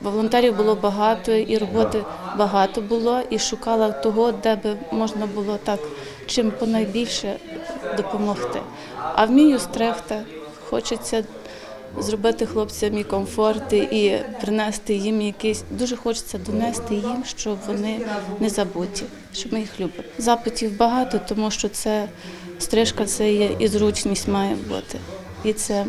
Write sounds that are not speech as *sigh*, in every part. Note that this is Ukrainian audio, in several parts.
Волонтерів було багато, і роботи багато було, і шукала того, де би можна було так чим понайбільше допомогти. А вмію стригти, хочеться зробити хлопцям і комфорт, і принести їм якийсь. Дуже хочеться донести їм, щоб вони не забуті, щоб ми їх любили. Запитів багато, тому що це стрижка це є і зручність має бути. І це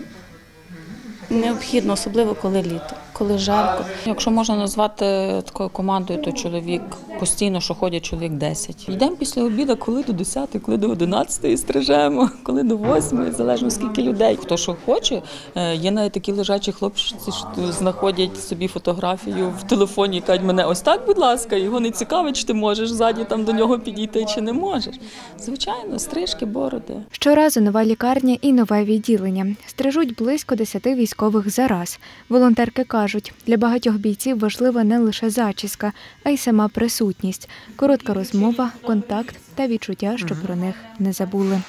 необхідно, особливо коли літо, коли жарко. Якщо можна назвати такою командою, то чоловік постійно, що ходять чоловік 10. Йдемо після обіду, коли до 10, коли до 11 стрижемо, *laughs* коли до 8, залежно скільки людей. Хто що хоче, Е, є навіть такі лежачі хлопці, що знаходять собі фотографію в телефоні і кажуть, мене ось так, будь ласка, його не цікавить, чи ти можеш ззаді там до нього підійти, чи не можеш. Звичайно, стрижки, бороди. Щоразу нова лікарня і нове відділення. Стрижуть близько 10 військових за раз. Волонтерки кажуть, для багатьох бійців важлива не лише зачіска, а й сама присутність. Коротка розмова, контакт та відчуття, що про них не забули.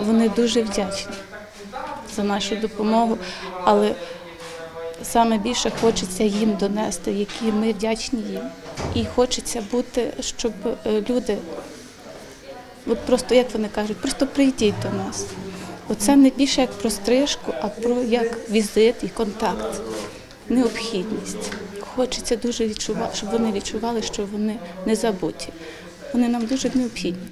Вони дуже вдячні за нашу допомогу, але саме більше хочеться їм донести, які ми вдячні їм. І хочеться бути, щоб е, люди, от просто як вони кажуть, просто прийдіть до нас. Оце не більше як про стрижку, а про як візит і контакт, необхідність. Хочеться дуже відчувати, щоб вони відчували, що вони не забуті. Вони нам дуже необхідні.